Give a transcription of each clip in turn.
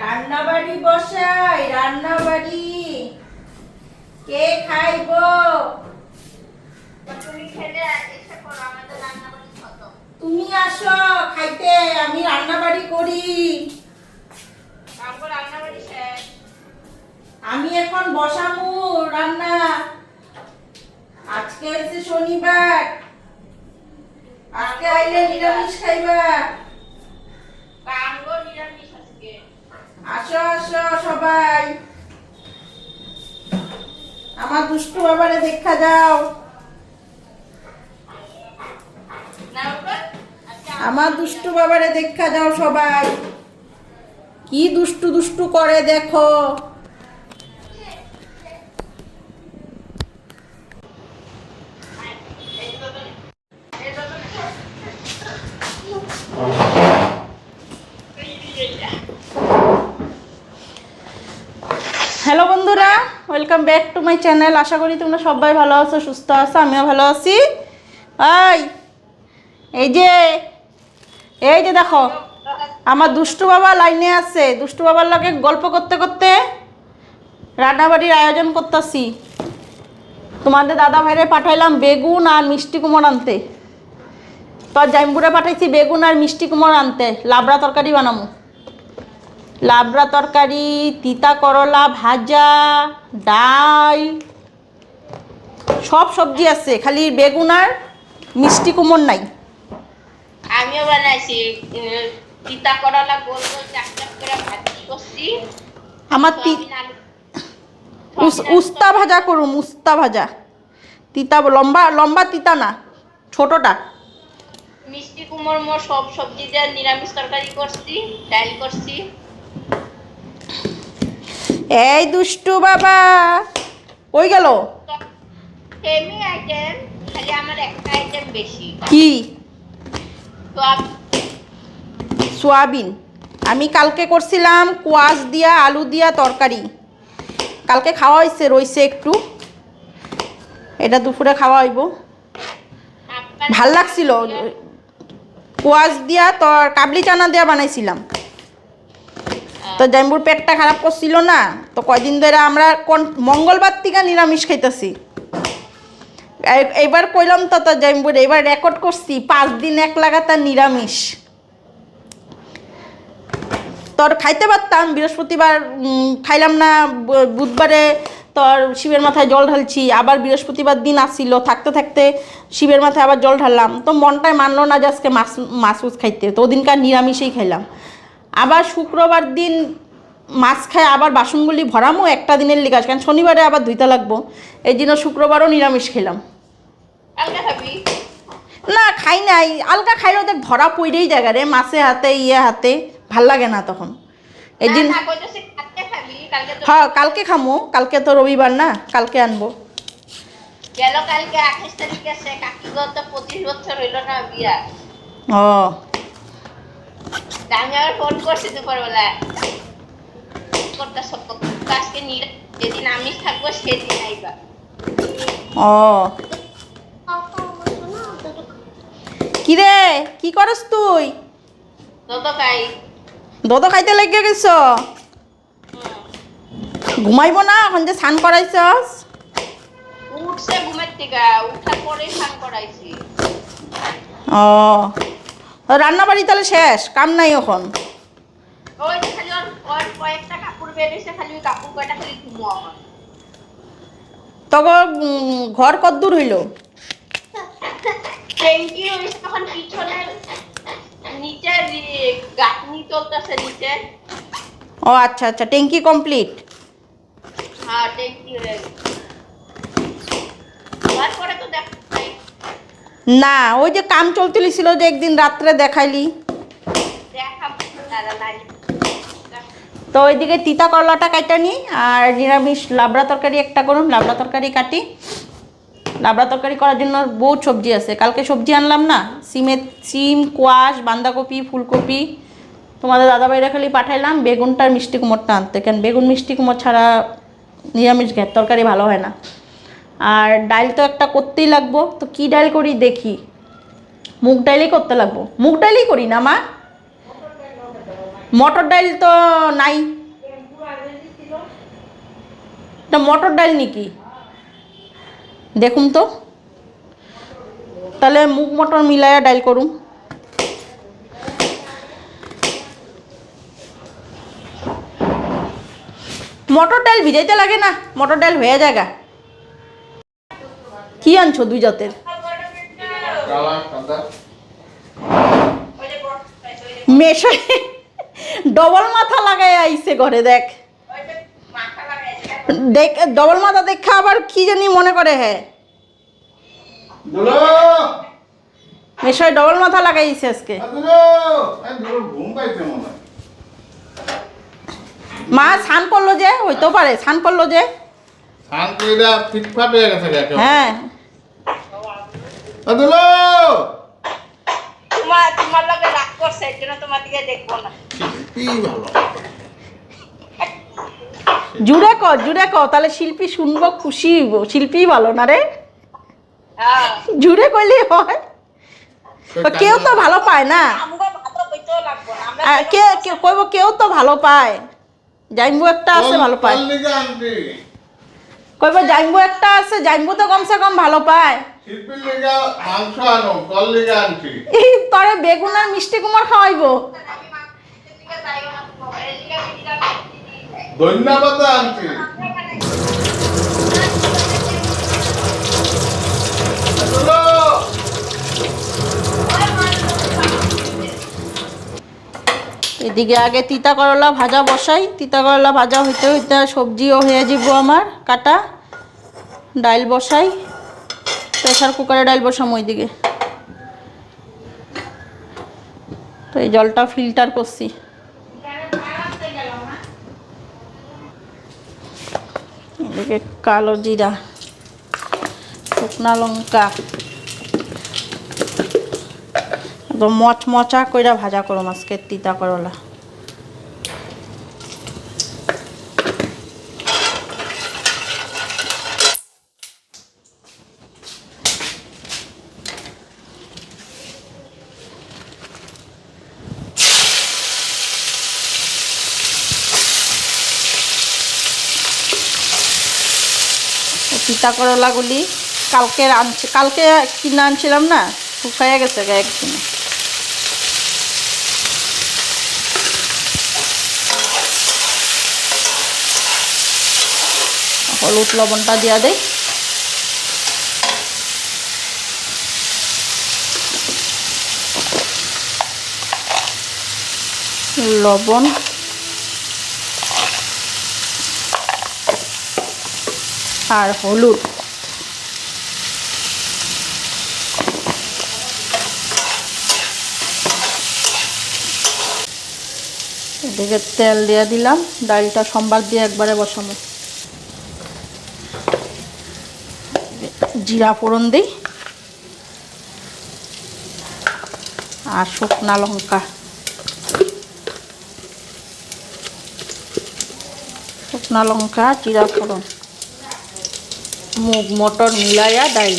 রান্নাবাড়ি বসাই রান্নাবাড়ি। কে খাইব? তুমি রান্না বাড়ি আসো খাইতে আমি রান্নাবাড়ি করি। রান্না বাড়ি আমি এখন বসামু রান্না। আজকে হচ্ছে শনিবার। আজকে আইলে নিরামিষ খাইবা। নিরামিষ আসো আসো সবাই। আমার দুষ্টু বাবারে দেখা যাও আমার দুষ্টু বাবারে দেখা যাও সবাই। কি দুষ্টু দুষ্টু করে দেখো এই তো এই তো হ্যালো বন্ধুরা welcome back to my channel আশা করি তোমরা সবাই ভালো আছো, সুস্থ আছো, আমিও ভালো আছি। এই এই যে এই যে দেখো, আমার দুষ্টু বাবা লাইনে আছে। দুষ্টু বাবার লগে গল্প করতে করতে রান্নাবাড়ির আয়োজন করতেছি। তোমাদের দাদা ভাইরে পাঠাইলাম বেগুন আর মিষ্টি কুমড় আনতে। তোর জাইম্বুরে পাঠাইছি বেগুন আর মিষ্টি কুমড় আনতে। লাবড়া তরকারি বানামু। লাবড়া তরকারি তিতা করলা ভাজা ডাল সব সবজি আছে খালি বেগুন আর মিষ্টি কুমড় নাই। আমিও বানাইছি তিতা করলা গোল গোল চাক চাক করে ভাজি করছি। আমার উস্তা ভাজা করুম উস্তা ভাজা। তিতা লম্বা লম্বা তিতা না ছোটটা। মিষ্টি কুমড় মোর সব সবজি দিয়ে নিরামিষ তরকারি করছি ডাল করছি। এই দুষ্টু বাবা ওই গেল? আইটেম খালি আমার একটা আইটেম বেশি। কি? সোয়াবিন। আমি কালকে করছিলাম কোয়াশ দিয়া আলু দিয়া তরকারি। কালকে খাওয়া হয়েছে রইছে একটু। এটা দুপুরে খাওয়া হইব। ভালো লাগছিল কোয়াশ দিয়া তোর কাবলি চানা দিয়া বানাইছিলাম। তো জাম্বুর পেটটা খারাপ করছিল না। তো কয়দিন ধরে আমরা কোন মঙ্গলবার থেকে নিরামিষ খাইতেছি। এ- এইবার কইলাম তো তোর জাম্বুর এবার রেকর্ড করছি, পাঁচ দিন এক লাগাতার নিরামিষ। তোর খাইতে পারতাম, বৃহস্পতিবার খাইলাম না বুধবারে তোর শিবের মাথায় জল ঢালছি, আবার বৃহস্পতিবার দিন আসছিল থাকতে থাকতে শিবের মাথায় আবার জল ঢাললাম। তো মনটাই মানলো না যে আজকে মাছ মাছ খাইতে। তো ওদিনকার নিরামিষেই খাইলাম। আবার শুক্রবার দিন মাছ খায় আবার বাসনগুলি ভরামো একটা দিনের লিগাস কারণ শনিবারে আবার ধুইতে লাগবো। এই জন্য শুক্রবারও নিরামিষ খেলাম। না খাই নাই। আলগা খাইলে ওদের ধরা পইরেই জায়গা রে মাছে হাতে ইয়ে হাতে। ভালো লাগে না তখন। এই দিন না, না, কইতাছি কালকে খাবি কালকে তো হ্যাঁ কালকে খামো। কালকে তো রবিবার না কালকে আনব। গেল কালকে আঠাশ তারিখ আছে কাকি তো পঁচিশ বছর হইল না বিয়া। ও আমি আবার ফোন করছি দুপুরবেলা আজকে যেদিন আমিষ থাকব সেদিন আইবা। ও। কি রে? কি করস তুই? তত খাই। দোদো খাইতে লেগে গেছ? ঘুমাইব না? এখন যে স্নান করাইছস? উঠছে ঘুমের থেকে উঠার পরে স্নান করাইছি। ও। রান্না বাড়ি তাহলে শেষ কাম নাই এখন। তখন ঘর কদ্দূর হইল। তখন পিছনের নিচে গাঁথনি চলতেছে নিচে। ও আচ্ছা আচ্ছা ট্যাঙ্কি কমপ্লিট হ্যাঁ ট্যাঙ্কি হয়ে গেছে না, ওই যে কাম চলতেছিল যে একদিন রাত্রে দেখাইলি। নাই তো ওইদিকে তিতা করলাটা কাটা নি, আর নিরামিষ লাবড়া তরকারি একটা করুন, লাবড়া তরকারি কাটি। লাবড়া তরকারি করার জন্য বহুত সবজি আছে। কালকে সবজি আনলাম না, সিমের সিম, কোয়াশ, বাঁধাকপি, ফুলকপি। তোমাদের দাদাভাইরা খালি পাঠাইলাম বেগুনটার মিষ্টি কুমড়টা আনতে। কেন বেগুন মিষ্টি কুমড় ছাড়া নিরামিষ ঘের তরকারি ভালো হয় না। আর ডাল তো একটা করতেই লাগবো। তো কী ডাল করি দেখি। মুগ ডালই করতে লাগবো। মুগ ডালই করি না, মা? মটর ডাল তো নাই। এটা মটর ডাল নাকি? দেখুন তো। তাহলে মুগ মটর মিলায়া ডাল করুম মটর ডাল ভিজাইতে লাগে না। মটর ডাল হয়ে যায়গা। কি আনছো দুই জাতের? মেশাই। ডবল মাথা লাগাই আইছে ঘরে দেখ। দেখ ডবল মাথা দেখা আবার কি জানি মনে করে হ্যাঁ। মেশাই ডবল মাথা লাগাইছে আজকে। মা স্নান করল যে? হইতেও পারে স্নান করল যে? হয়ে। গেছে একেবারে। এ দুলো তোমার তোমার লগে রাগ করছে এই জন্য তোমার দিকে দেখব না। কি ভালো। জুড়ে ক জুড়ে ক তাহলে শিল্পী শুনব খুশি হইব। শিল্পী ভালো না রে? হ্যাঁ। জুড়ে কইলে হয়। তো কেউ তো ভালো পায় না। কে কে কইব কেউ তো ভালো পায়। জাইম্বু একটা আছে ভালো পায়। কইব জাইম্বু একটা আছে জাইম্বু তো কমসে কম ভালো পায়। তরে বেগুন আর মিষ্টি কুমার খাওয়াইবো। ধন্যবাদ দুলো এদিকে আগে তিতা করলা ভাজা বসাই। তিতা করলা ভাজা হইতে হইতে সবজিও হয়ে যাব আমার কাটা। ডাইল বসাই। প্রেসার কুকারে ডাইল বসাম ওইদিকে তো এই জলটা ফিল্টার করছি। এদিকে কালো জিরা, শুকনা লঙ্কা, একদম মচমচা কইরা ভাজা করো আজকে তিতা করলা। তিতা করলাগুলি কালকে আনছি কালকে কিনে আনছিলাম না, শুকাইয়া গেছে একদিনে। হলুদ লবণটা দিয়া দেই। লবণ আর হলুদ। এদিকে তেল দিয়ে দিলাম, ডালটা সোমবার দিয়ে একবারে বসানো জিরা ফোড়ন দিই। আর শুকনা লঙ্কা। শুকনা লঙ্কা, জিরা ফোড়ন। মুগ মটর মিলাইয়া ডাল।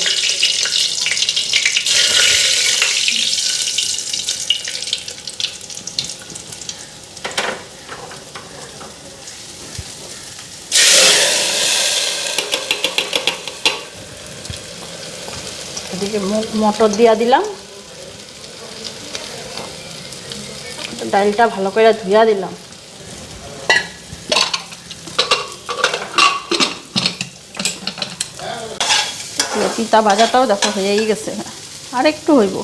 এদিকে মটর দিয়া দিলাম। ডালটা ভালো করে ধুইয়া দিলাম। এবার পিতা ভাজাটাও দেখো হয়েই গেছে। আর একটু হইব।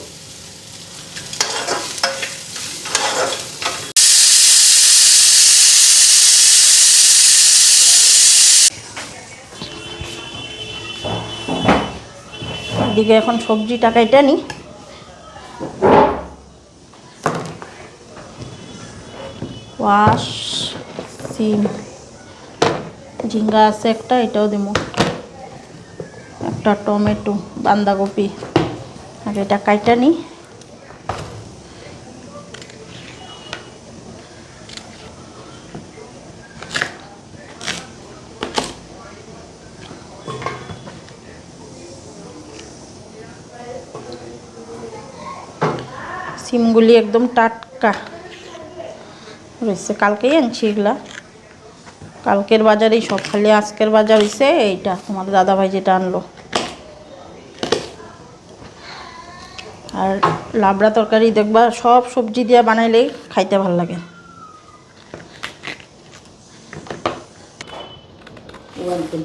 এদিকে এখন সবজিটা কেটে নি। ওয়াশ, সিম, ঝিঙ্গা আছে একটা, এটাও দিব একটা টমেটো, বাঁধাকপি, আর এটা কাইটা নি সিমগুলি একদম টাটকা। রয়েছে, কালকেই আনছি এগুলা। কালকের বাজারেই সব, খালি আজকের বাজার হয়েছে এইটা তোমার দাদা ভাই যেটা আনলো। আর লাবড়া তরকারি দেখবা সব সবজি দিয়ে বানাইলেই খাইতে ভালো লাগে।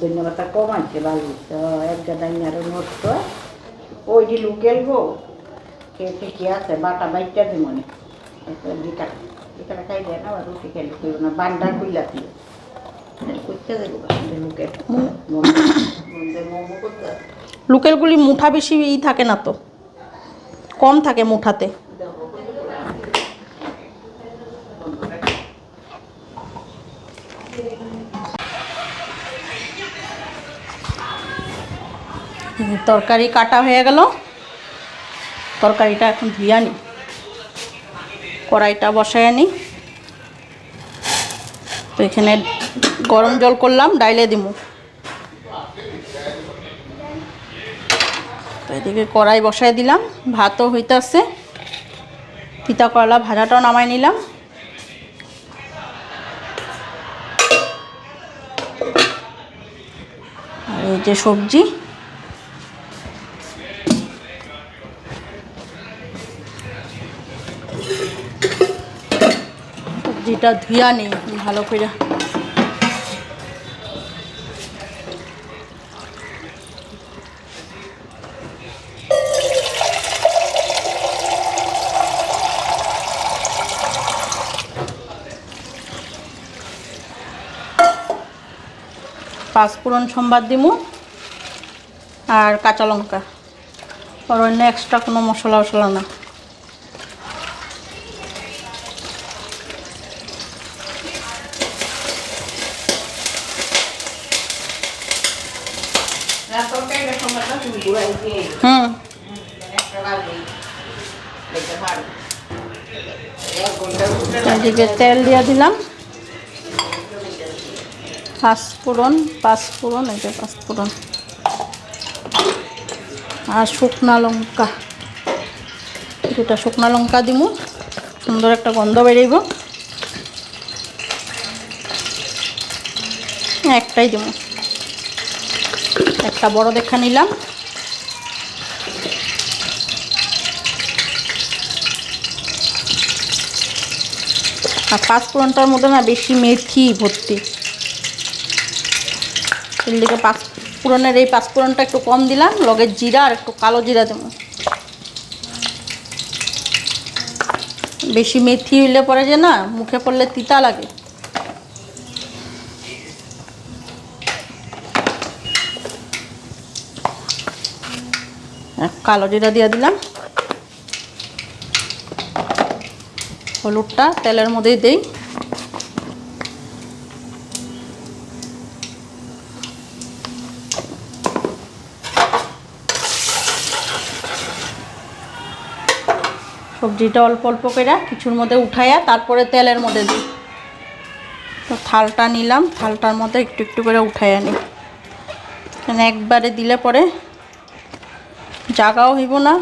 ধন্যবাদ কম আছে ভালো তো এক গাদা নষ্ট ওই যে লোকেল গো কে আছে বাটা বাইটা দি মনে। খাই দেয় না রুটি খেলে খেলো না লোকেলগুলি মুঠা বেশি ই থাকে না তো। কম থাকে মুঠাতে। তরকারি কাটা হয়ে গেল। তরকারিটা এখন ধুয়ে আনি। কড়াইটা বসায় আনি। তো এখানে গরম জল করলাম, ডাইলে দিমু। এদিকে কড়াই বসাই দিলাম, ভাতও হইতাছে। তিতা করলা ভাজাটাও নামাই নিলাম। আর এই যে সবজি। সবজিটা ধুয়া নেই ভালো করে পাঁচফোড়ন সম্বাদ দিমু আর কাঁচা লঙ্কা। আর অন্য এক্সট্রা কোনো মশলা মশলা না। হুম। তেল দিয়ে দিলাম। পাঁচফোড়ন পাঁচফোড়ন, এই যে পাঁচফোড়ন। আর শুকনা লঙ্কা। দুটা শুকনা লঙ্কা দিমু, সুন্দর একটা গন্ধ বেরিয়েব একটাই দিমু। একটা বড় দেখা নিলাম। আর পাঁচফোড়নটার মধ্যে না বেশি মেথি ভর্তি। এর দিকে পাঁচফোড়নের এই পাঁচফোড়নটা একটু কম দিলাম, লগে জিরা আর একটু কালো জিরা দেবো। বেশি মেথি হইলে পরে যে না, মুখে পড়লে তিতা লাগে। কালো জিরা দিয়ে দিলাম। হলুদটা তেলের মধ্যেই দেই। সবজিটা অল্প অল্প করে কিছুর মধ্যে উঠাইয়া তারপরে তেলের মধ্যে দিই। তো থালটা নিলাম, থালটার মধ্যে একটু একটু করে উঠাইয়া নিই। মানে একবারে দিলে পরে জাগাও হইব না।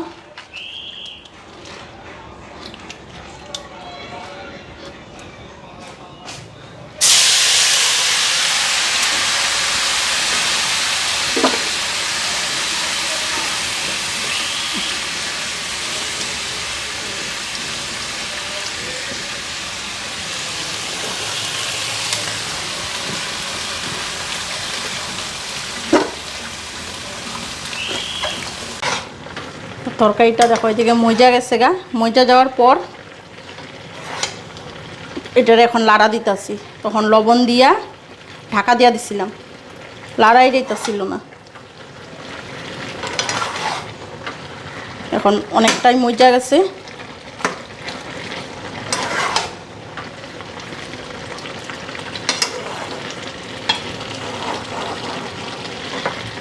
তরকারিটা দেখো এদিকে মজা গেছে গা। মজা যাওয়ার পর এটার এখন লাড়া দিতেছি। তখন লবণ দিয়া ঢাকা দিয়া দিছিলাম। লাড়াই দিতেছিল না। এখন অনেকটাই মজা গেছে।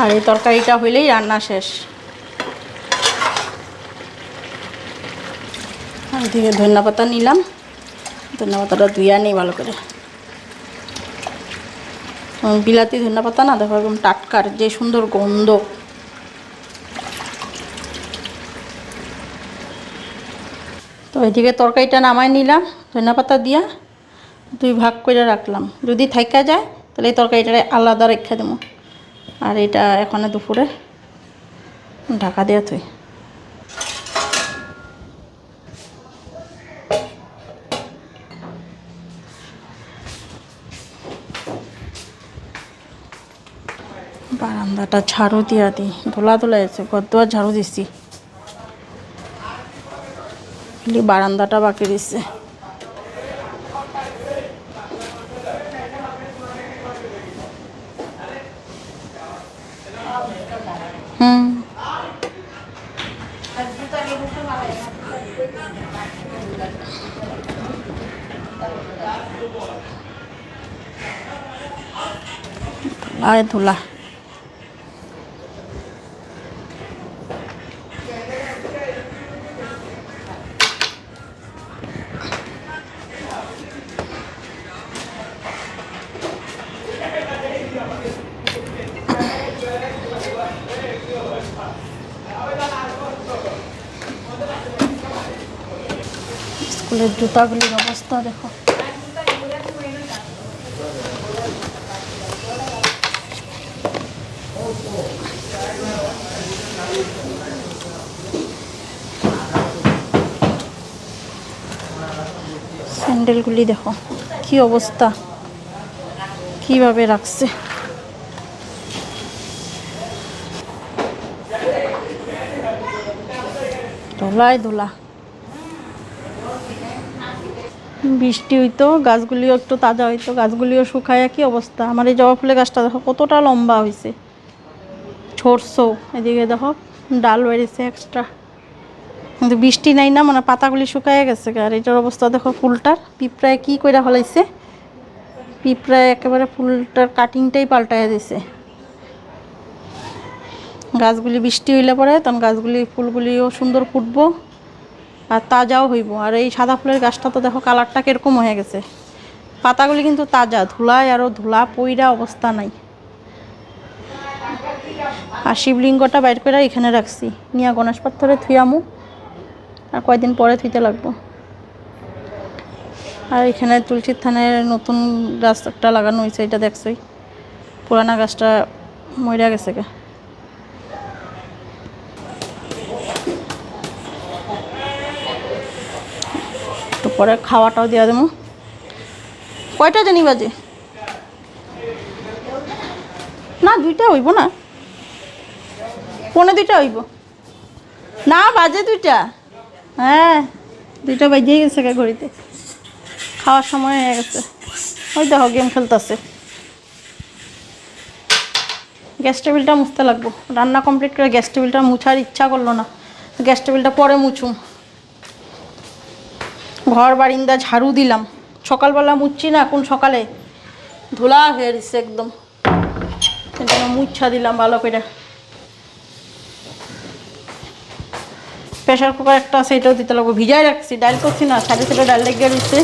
আর এই তরকারিটা হইলেই রান্না শেষ। এদিকে ধনিয়া পাতা নিলাম। ধনিয়া পাতাটা ধুইয়া নিই ভালো করে। বিলাতি ধনিয়া পাতা না, দেখো একদম টাটকার, যে সুন্দর গন্ধ। তো এদিকে তরকারিটা নামাই নিলাম ধনিয়া পাতা দিয়া, দুই ভাগ করে রাখলাম। যদি থাইকা যায়, তাহলে এই তরকারিটা আলাদা রেখে দেবো। আর এটা এখানে দুপুরে ঢাকা দেওয়া তুই বারান্দাটা ঝাড়ু দিয়া দিই ধোলা ধোলা আছে গদ্দুয়ার ঝাড়ু দিছি। খালি বারান্দাটা বাকি দিছে হুম। স্কুলের জুতাগুলির অবস্থা দেখো। স্যান্ডেলগুলি দেখো কি অবস্থা কীভাবে রাখছে। ধোলায় ধোলা বৃষ্টি হইতো, গাছগুলিও একটু তাজা হইতো, গাছগুলিও শুকায় কি অবস্থা? আমার এই জবা ফুলের গাছটা দেখো, কতটা লম্বা হয়েছে ছড়ছো এদিকে দেখো, ডাল বেরিয়েছে এক্সট্রা কিন্তু বৃষ্টি নাই না মানে পাতাগুলি শুকায় গেছে আর এটার অবস্থা দেখো, ফুলটার পিঁপড়ায় কি কইরা ফলাইছে? পিঁপড়ায় একেবারে ফুলটার কাটিংটাই পাল্টায় দিছে। গাছগুলি বৃষ্টি হইলে পরে, তখন গাছগুলি ফুলগুলিও সুন্দর ফুটবো। আর তাজাও হইব। আর এই সাদা ফুলের গাছটা তো দেখো কালারটা কীরকম হয়ে গেছে। পাতাগুলি কিন্তু তাজা, ধুলায় আরও ধুলা পইরা অবস্থা নাই। আর শিবলিঙ্গটা বাইর করে এখানে রাখছি। নিয়া গণেশ পাথরে থুয়ামু আর কয়েকদিন পরে থুইতে লাগবো। আর এখানে তুলসীর থানের নতুন গাছটা লাগানো হয়েছে এটা দেখছই। পুরানা গাছটা মরিয়া গেছে গে। পরে খাওয়াটাও দেওয়া দেবো। কয়টা জানি বাজে? না, দুইটা হইব না। পৌনে দুইটা হইব। না, বাজে দুইটা। হ্যাঁ দুইটা বাজেই গেছে ঘড়িতে। খাওয়ার সময় হয়ে গেছে। ওই দেখো, গেম খেলতেছে। গ্যাস টেবিলটা মুছতে লাগবো। রান্না কমপ্লিট করে গ্যাস টেবিলটা মুছার ইচ্ছা করল না। গ্যাস টেবিলটা পরে মুছুম। ঘর বারিন্দা ঝাড়ু দিলাম। সকালবেলা মুচ্ছি না, এখন সকালে ধুলা হয়ে একদম। সেজন্য মুচ্ছা দিলাম ভালো করে। প্রেশার কুকার একটা এটাও দিতে লাগবো। ভিজাই রাখছি, ডাইল করছি না, সাইডে সাইডে ডাইল লেগে দিচ্ছে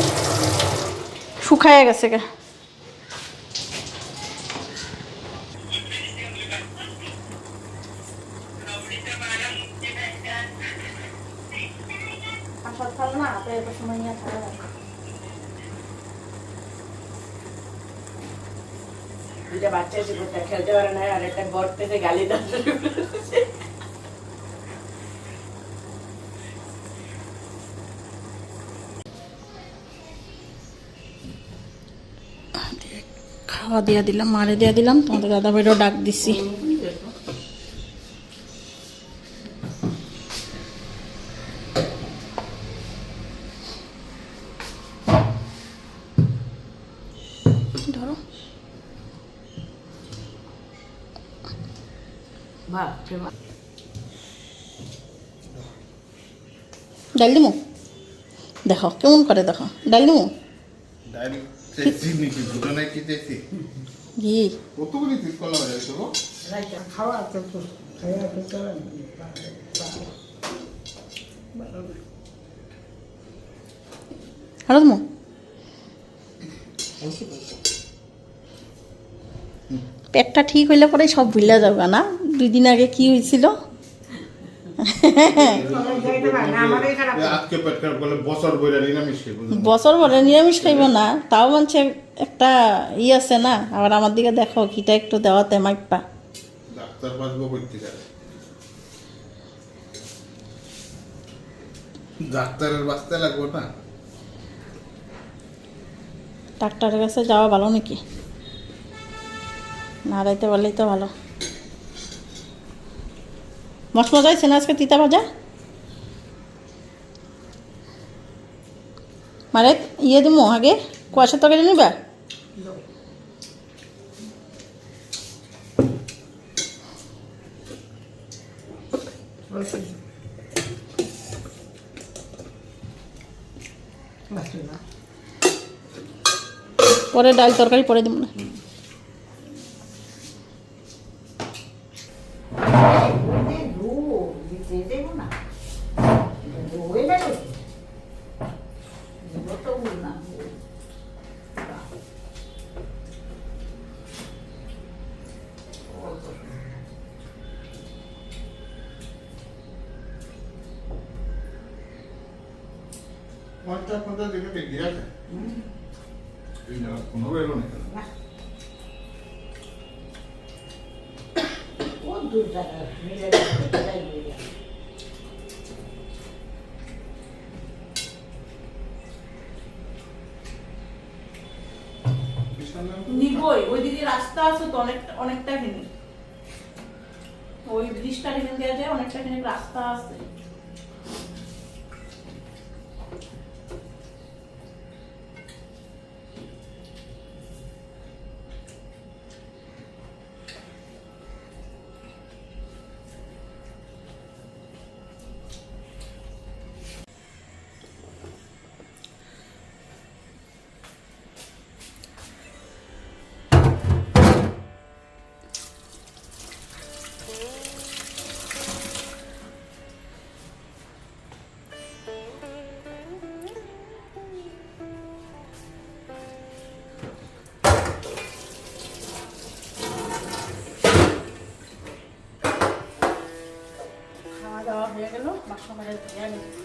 শুকায় গেছে গে। দুইটা বাচ্চা এসে কোথায় খেলতে পারে না আর একটা বর পেতে গালি খাওয়া দিয়া দিলাম মারে দিয়া দিলাম তোমাদের দাদা ভাইরও ডাক দিছি। ধরো। ডাল দিমু? দেখো কেমন করে দেখো। ডাল দিমু? ডাল চেয়েছি নাকি দুটো নাই কি চেয়েছি ঘি কতগুলি ঠিক করলাম যাবে তো খাওয়া তো খাওয়া তো আরও দিমু পেটটা ঠিক হইলে পরে সব ভুলে যাবে না। দুই দিন আগে কি হয়েছিল বছর ভরে নিরামিষ খাইব না। তাও মানছে একটা ই আছে না? আবার আমার দিকে দেখো কিটা একটু দেওয়াতে মাইপা। বাঁচতে লাগবো না? ডাক্তারের কাছে যাওয়া ভালো নাকি? না রাইতে পারলেই তো ভালো। মশমজা হয়েছে না আজকে তিতা ভাজা? মানে ইয়ে দিমো আগে কুয়াশা তরকারি নিবা? পরে ডাল তরকারি পরে দিব না। 我得原谅。